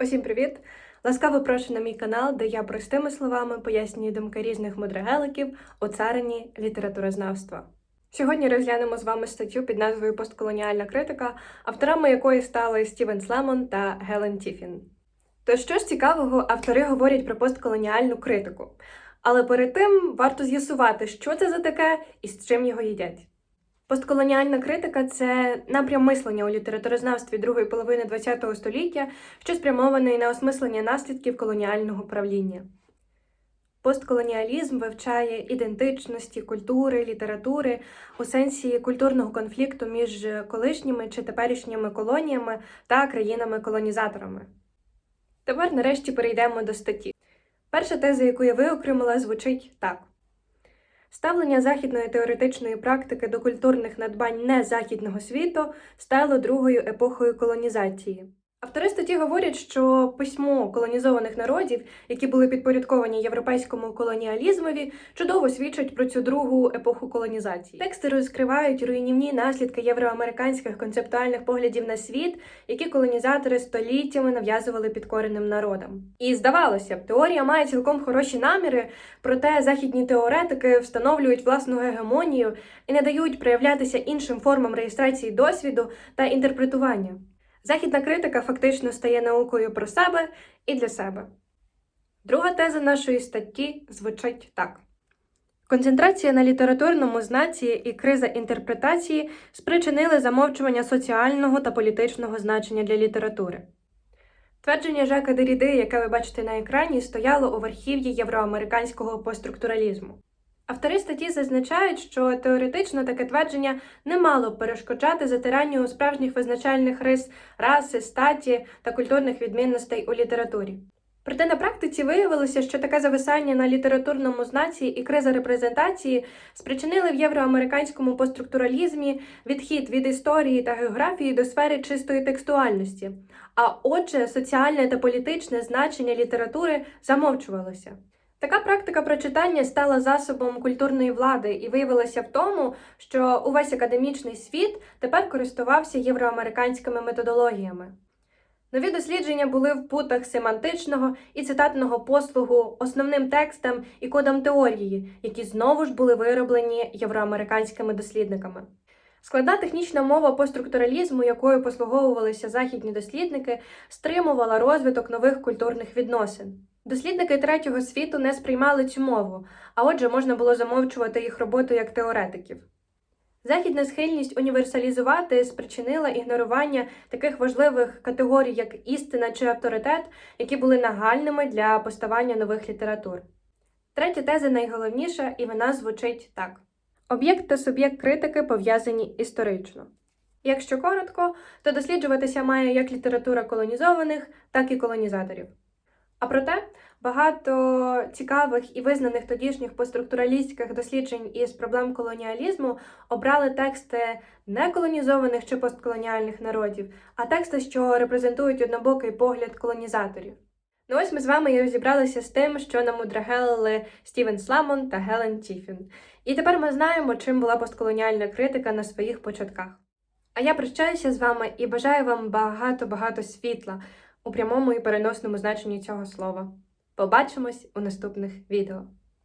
Усім привіт! Ласкаво прошу на мій канал, де я простими словами пояснюю думки різних мудрогеликів у царині літературознавства. Сьогодні розглянемо з вами статтю під назвою Постколоніальна критика, авторами якої стали Стівен Слемон та Гелен Тіфін. То що ж цікавого, автори говорять про постколоніальну критику. Але перед тим варто з'ясувати, що це за таке і з чим його їдять. Постколоніальна критика це напрям мислення у літературознавстві другої половини ХХ століття, що спрямований на осмислення наслідків колоніального правління. Постколоніалізм вивчає ідентичності, культури, літератури у сенсі культурного конфлікту між колишніми чи теперішніми колоніями та країнами-колонізаторами. Тепер нарешті перейдемо до статті. Перша теза, яку я виокремила, звучить так. Ставлення західної теоретичної практики до культурних надбань незахідного світу стало другою епохою колонізації. Автори статті говорять, що письмо колонізованих народів, які були підпорядковані європейському колоніалізмові, чудово свідчать про цю другу епоху колонізації. Тексти розкривають руйнівні наслідки євроамериканських концептуальних поглядів на світ, які колонізатори століттями нав'язували підкореним народам. І здавалося б, теорія має цілком хороші наміри, проте західні теоретики встановлюють власну гегемонію і не дають проявлятися іншим формам реєстрації досвіду та інтерпретування. Західна критика фактично стає наукою про себе і для себе. Друга теза нашої статті звучить так: концентрація на літературному знаці і криза інтерпретації спричинили замовчування соціального та політичного значення для літератури. Твердження Жака Деріди, яке ви бачите на екрані, стояло у верхів'ї євроамериканського постструктуралізму. Автори статті зазначають, що теоретично таке твердження не мало б перешкоджати затиранню справжніх визначальних рис раси, статі та культурних відмінностей у літературі. Проте на практиці виявилося, що таке зависання на літературному знаці і криза репрезентації спричинили в євроамериканському постструктуралізмі відхід від історії та географії до сфери чистої текстуальності, а отже, соціальне та політичне значення літератури замовчувалося. Така практика прочитання стала засобом культурної влади і виявилася в тому, що увесь академічний світ тепер користувався євроамериканськими методологіями. Нові дослідження були в путах семантичного і цитатного послугу основним текстам і кодам теорії, які знову ж були вироблені євроамериканськими дослідниками. Складна технічна мова постструктуралізму, якою послуговувалися західні дослідники, стримувала розвиток нових культурних відносин. Дослідники третього світу не сприймали цю мову, а отже, можна було замовчувати їх роботу як теоретиків. Західна схильність універсалізувати спричинила ігнорування таких важливих категорій, як істина чи авторитет, які були нагальними для поставання нових літератур. Третя теза найголовніша, і вона звучить так: об'єкт та суб'єкт критики пов'язані історично. Якщо коротко, то досліджуватися має як література колонізованих, так і колонізаторів. А проте багато цікавих і визнаних тодішніх постструктуралістських досліджень із проблем колоніалізму обрали тексти не колонізованих чи постколоніальних народів, а тексти, що репрезентують однобокий погляд колонізаторів. Ну ось ми з вами і розібралися з тим, що намудрагелили Стівен Сламон та Гелен Тіфін. І тепер ми знаємо, чим була постколоніальна критика на своїх початках. А я прощаюся з вами і бажаю вам багато-багато світла у прямому і переносному значенні цього слова. Побачимось у наступних відео.